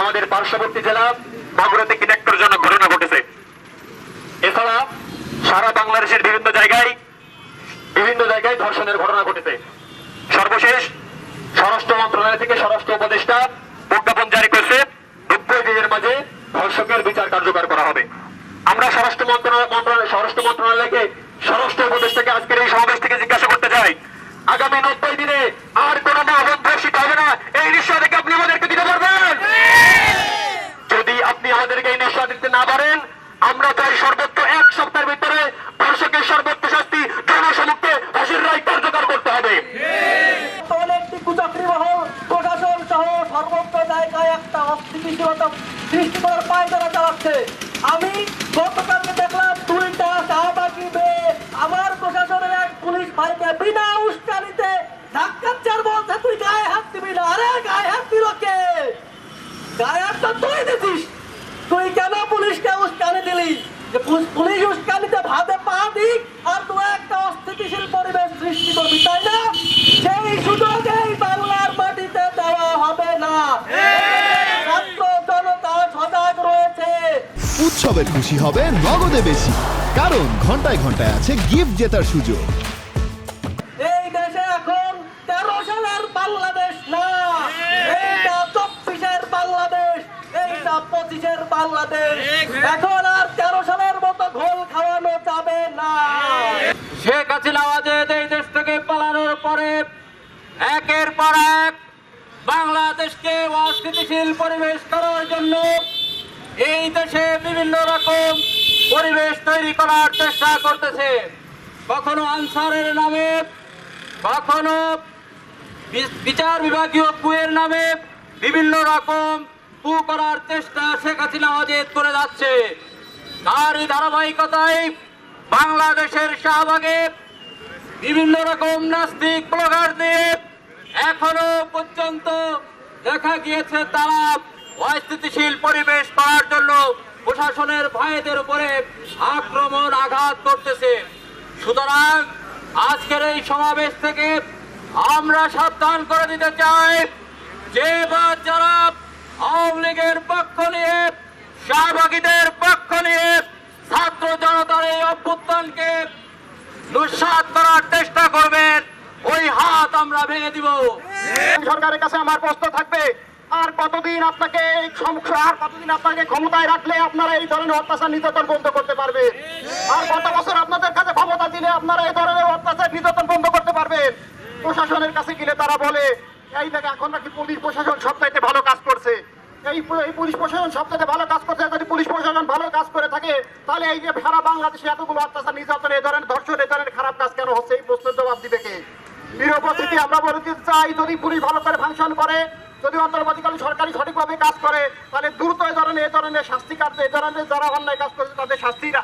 আমাদের পার্শ্ববর্তী জেলা বগুড়াতে কিনেক্টরজনক ঘটনা ঘটেছে। এছাড়া সারা বাংলাদেশের বিভিন্ন জায়গায় বিভিন্ন জায়গায় ধর্ষণের ঘটনা ঘটেছে। সর্বশেষ স্বরাষ্ট্র মন্ত্রণালয় থেকে স্বরাষ্ট্র উপদেষ্টা মন্ত্রণালয় মন্ত্রণালয়, স্বরাষ্ট্র মন্ত্রণালয়কে স্বরাষ্ট্র উপদেষ্টাকে আজকের এই সমাবেশ থেকে জিজ্ঞাসা করতে চাই। আগামী নব্বই দিনে আর কোনো মা বোন হবে না। এই নিশ্চয় আপনি আমাদেরকে দিতে পারবেন। যদি আপনি আমাদেরকে এই নিশ্চয় দিতে না পারেন, আমরা চাই সর্বোচ্চ এক সপ্তাহের ভিতরে ধর্ষকের সর্বোচ্চ শাস্তি জনসমক্ষে ফাঁসির রায় কার্যকর করতে হবে। প্রশাসন সহ সর্বত্র জায়গায় একটা অস্থিতিশীলতা সৃষ্টি করার পায়তারা চালাচ্ছে। আমি গতকালকে দেখলাম দুইটা শাহবাগি মেয়ে আমার প্রশাসনের এক পুলিশ ভাইকে বিনা উস্কানিতে ধাক্কাচ্ছার বলছে, তুই গায়ে হাত দিবি না। আরে, গায়ে হাত দিল কে? গায়ে হাত তো তুই দিছিস। তুই কেন পুলিশকে উস্কানি দিলি? যে পুলিশ উস্কানিতে ভাবে পা দিক আর তুই একটা অস্থিতিশীল পরিবেশ সৃষ্টি করবি তাই না সেই সুযোগ এই বাংলার মাটিতে দেওয়া হবে না ছাত্র জনতা সজাগ রয়েছে উৎসবের খুশি হবে নগদে বেশি। কারণ ঘন্টায় ঘন্টায় আছে গিফট জেতার সুযোগ। এই দেশে এখন তেরো সালের বাংলাদেশ না। চব্বিশের বাংলাদেশ বাংলাদেশ। এখন আর তেরো সালের মতো ঘোল খাওয়ানো যাবে না। এই দেশ থেকে পালানোর পরে একের পর এক বাংলাদেশকে অস্থিতিশীল পরিবেশ করার জন্য এই দেশে বিভিন্ন রকম পরিবেশ তৈরি করার চেষ্টা করতেছে। কখনো আনসারের নামে, কখনো বিচার বিভাগীয় কুয়ের নামে বিভিন্ন রকম কু করার চেষ্টা শেখ হাসিনা ওয়াজেদ করে যাচ্ছে। তারই ধারাবাহিকতায় বাংলাদেশের শাহবাগে বিভিন্ন রকম নাস্তিক ব্লগার দিয়ে এখনও পর্যন্ত দেখা গিয়েছে তারা অস্থিতিশীল পরিবেশ করার জন্য প্রশাসনের ভাইদের উপরে আক্রমণ আঘাত করতেছে। সুতরাং আজকের এই সমাবেশ থেকে আমরা সাবধান করে দিতে চাই যে বা যারা আওয়ামী লীগের পক্ষ নিয়ে, শাহবাগীদের পক্ষ নিয়ে ছাত্র জনতার এই অভ্যুত্থানকে দুঃসাত করার চেষ্টা করবেন। ওই হাত আমরা ভেঙে দিব। সরকারের কাছে আমার প্রশ্ন থাকবে আর কতদিন আপনাকে আর কতদিন আপনাকে ক্ষমতায় রাখলে আপনারা এই ধরনের অত্যাচার নির্যাতন বন্ধ করতে পারবে আর কত বছর আপনাদের কাছে ক্ষমতা দিলে আপনারা এই ধরনের অত্যাচার নির্যাতন বন্ধ করতে পারবেন? প্রশাসনের কাছে গেলে তারা বলে, এই দেখে, এখন নাকি পুলিশ প্রশাসন সবচাইতে ভালো কাজ করছে। এই পুলিশ প্রশাসন সবচাইতে ভালো কাজ করছে। যদি পুলিশ প্রশাসন ভালো কাজ করে থাকে, তাহলে এই যে সারা বাংলাদেশে এতগুলো অত্যাচার, নির্যাতন, এই ধরনের ধর্ষণ, এই ধরনের খারাপ কাজ কেন হচ্ছে? এই প্রশ্নের জবাব দিবে কে? প্রিয় উপস্থিতি আমরা বলতে চাই, যদি পুলিশ ভালো করে ফাংশন করে যদি অন্তর্বর্তীকালীন সরকারি সঠিকভাবে কাজ করে, তাহলে দ্রুত এ ধরনের এ ধরনের শাস্তি কার্য, এ ধরনের যারা অন্যায় কাজ করেছে, তাদের শাস্তির